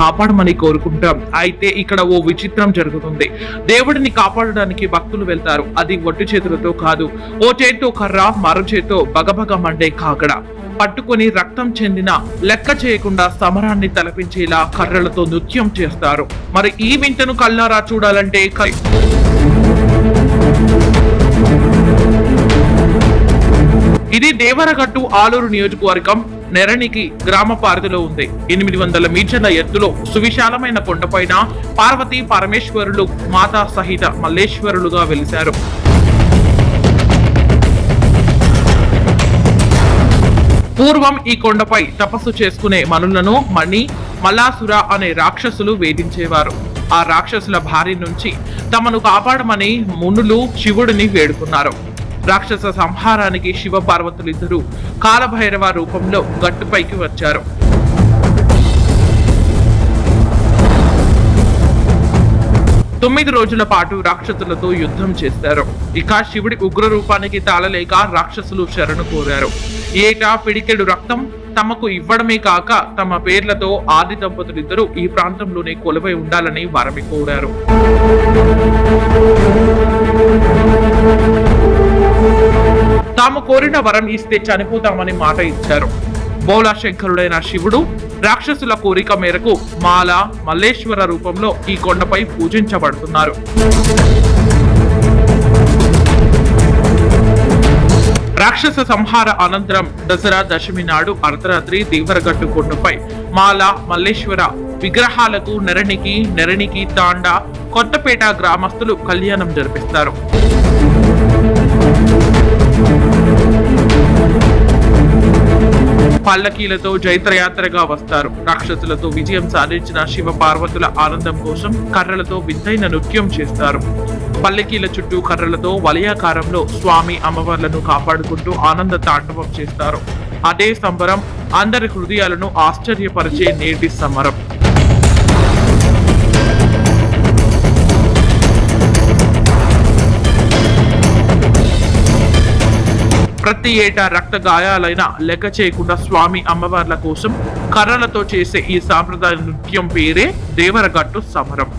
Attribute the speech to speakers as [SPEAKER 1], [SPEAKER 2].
[SPEAKER 1] కాపాడమని కోరుకుంటాం. అయితే ఇక్కడ ఓ విచిత్రం జరుగుతుంది. దేవుడిని కాపాడడానికి భక్తులు వెళ్తారు. అది ఒట్టి చేతులతో కాదు. ఓ చేతితో కర్ర మరో చేత్తో బగబగ మండే కాకడ పట్టుకొని రక్తం చెందిన లెక్క చేయకుండా సమరాన్ని తలపించేలా కర్రలతో నృత్యం చేస్తారు. మరి ఈ వింతను కల్లారా చూడాలంటే ఇది దేవరగట్టు ఆలూరు నియోజకవర్గం నెరణికి గ్రామ పారిధిలో ఉంది. ఎనిమిది వందల మీటర్ల ఎత్తులో సువిశాలమైన కొండపైన పార్వతి పరమేశ్వరులు మాతా సహిత మల్లేశ్వరులుగా వెలిశారు. పూర్వం ఈ కొండపై తపస్సు చేసుకునే మనులను మణి మల్లాసుర అనే రాక్షసులు వేధించేవారు. ఆ రాక్షసుల భార్య నుంచి తమను కాపాడమని మునులు శివుడిని వేడుకున్నారు. రాక్షస సంహారానికి శివ పార్వతులిద్దరూ కాలభైరవ రూపంలో గట్టుపైకి వచ్చారు. తొమ్మిది రోజుల పాటు రాక్షసులతో యుద్ధం చేశారు. ఇక శివుడి ఉగ్ర రూపానికి తాళలేక రాక్షసులు శరణు కోరారు. ఏటా పిడికెడు రక్తం తమకు ఇవ్వడమే కాక తమ పేర్లతో ఆది దంపతులిద్దరూ ఈ ప్రాంతంలోనే కొలువై ఉండాలని వరమి కోరారు. తాము కోరిన వరం ఇస్తే చనిపోతామని మాట ఇచ్చారు. బౌలాశంకరుడైన శివుడు రాక్షసుల కోరిక మేరకు మాల మల్లేశ్వర రూపంలో ఈ కొండపై పూజించబడుతున్నారు. రాక్షస సంహార అనంతరం దసరా దశమి నాడు అర్ధరాత్రి దేవరగట్టు కొండపై మాల మల్లేశ్వర విగ్రహాలకు నెరణికి నెరణికి తాండా కొత్తపేట గ్రామస్తులు కళ్యాణం జరిపిస్తారు. పల్లకీలతో జైత్రయాత్రగా వస్తారు. రాక్షసులతో విజయం సాధించిన శివ పార్వతుల ఆనందం కోసం కర్రలతో వింతైన నృత్యం చేస్తారు. పల్లకీల చుట్టూ కర్రలతో వలయాకారంలో స్వామి అమ్మవార్లను కాపాడుకుంటూ ఆనంద తాండవం చేస్తారు. అదే సంబరం అందరి హృదయాలను ఆశ్చర్యపరిచే నేటి సమరం. ప్రతి ఏటా రక్త గాయాలైన లెక్క చేయకుండా స్వామి అమ్మవార్ల కోసం కర్రలతో చేసే ఈ సాంప్రదాయ నృత్యం పేరే దేవరగట్టు సమరం.